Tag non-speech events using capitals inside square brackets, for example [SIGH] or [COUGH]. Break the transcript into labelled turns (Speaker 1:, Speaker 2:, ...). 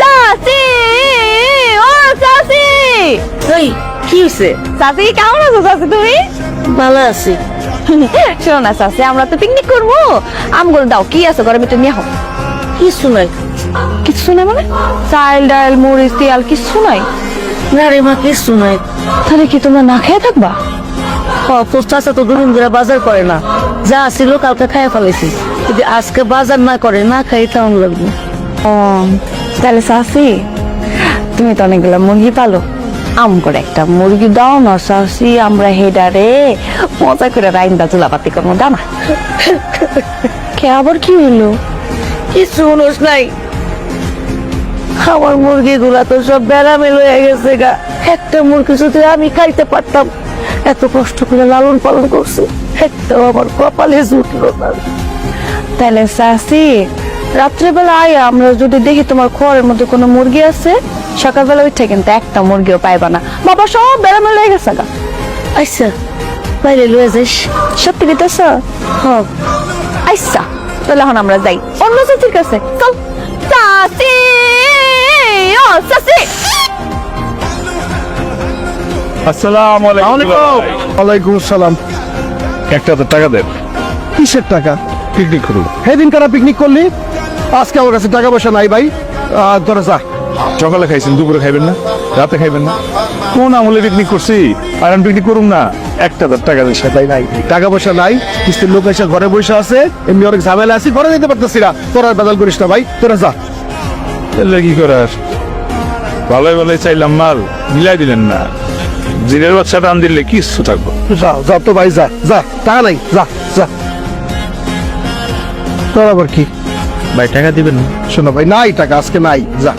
Speaker 1: চাচি
Speaker 2: এই কি হয়েছে
Speaker 1: চাচি কেমন আছো চাচি তুমি?
Speaker 2: ভালো আছি। [LAUGHS]
Speaker 1: শোনো না চাচি আমরা তো পিকনিক করব। আমগুলো দাও কি আছে ঘরের ভিতরে? নিয়ে হোক
Speaker 2: কিছু নাই।
Speaker 1: কিছু নাই মানে? চাল ডাল মরিচ তেল কিছু নাই?
Speaker 2: না রে মা কিছু নাই।
Speaker 1: তাহলে কি তোমরা না খেয়ে থাকবা?
Speaker 2: পোস্ট তো দুদিন ধরে বাজার করে না। যা ছিল কালকে খাই ফেলেছি যদি আজকে বাজার না করে না খাই তেমন লাগবে।
Speaker 1: ও তাহলে চাচি তুমি তো অনেকগুলো মুরগি পালো। আম করে একটা মুরগি দাও না চাচি আমরা হেডারে মজা করে রাইন্দা চুলাপাতি করব দাও না। কে আবার কি হইল?
Speaker 2: কিছু অনুষ নাই। আমার মুরগি গুলা তো সব বেড়ামে লয়ে গেছে গা। একটা মুরগি যদি আমি খাইতে পারতাম এত কষ্ট করে লালন পালন করছি একটাও আমার কপালে জুটলো না।
Speaker 1: তাহলে চাচি রাত্রেবেলা আয় আমরা যদি দেখি তোমার খড়ের মধ্যে কোনো মুরগি আছে সকালবেলা উঠে কিন্তু একটা মুরগিও পাইবা না। বাবা সব বেড়ামে লেগে গেছে গা।
Speaker 2: আচ্ছা বাইরে লয়ে যাইস
Speaker 1: সত্যি দিতেছ?
Speaker 2: হ্যাঁ।
Speaker 1: আচ্ছা তাহলে এখন আমরা যাই। অন্য চাচির কাছে চল। চাচি
Speaker 3: আসসালামু আলাইকুম।
Speaker 4: ওয়ালাইকুম সালাম
Speaker 3: একটা টাকা দেন।
Speaker 4: কিসের টাকা?
Speaker 3: পিকনিক করুন।
Speaker 4: সেদিন কারা পিকনিক করলি? আজকে আমার কাছে টাকা পয়সা নাই ভাই। যা।
Speaker 3: সকালে খাইছেন দুপুরে খাইবেন না রাতে খাইবেন না। কোন আমলে পিকনিক করছি? আর আমি পিকনিক করুম না। একটা টাকা
Speaker 4: তাই নাই। টাকা পয়সা নাই। কিস্তির লোক এসে ঘরে বসে আছে। এমনি অনেক ঝামেলা আছে ঘরে যেতে পারতেছি না। তোরা আর বেদাল করিস না ভাই। তোরা যা।
Speaker 3: তাহলে কি করার? ভালোই ভালোই চাইলাম মাল। মিলাই দিলেন না। জিরের বাচ্চা টান দিলে কিচ্ছু থাকব?
Speaker 4: যা যা তো ভাই যা যা তা নাই যা যা। তোর আবার কি?
Speaker 3: ভাই টাকা দিবেন
Speaker 4: শোনো ভাই নাই টাকা আজকে নাই যা।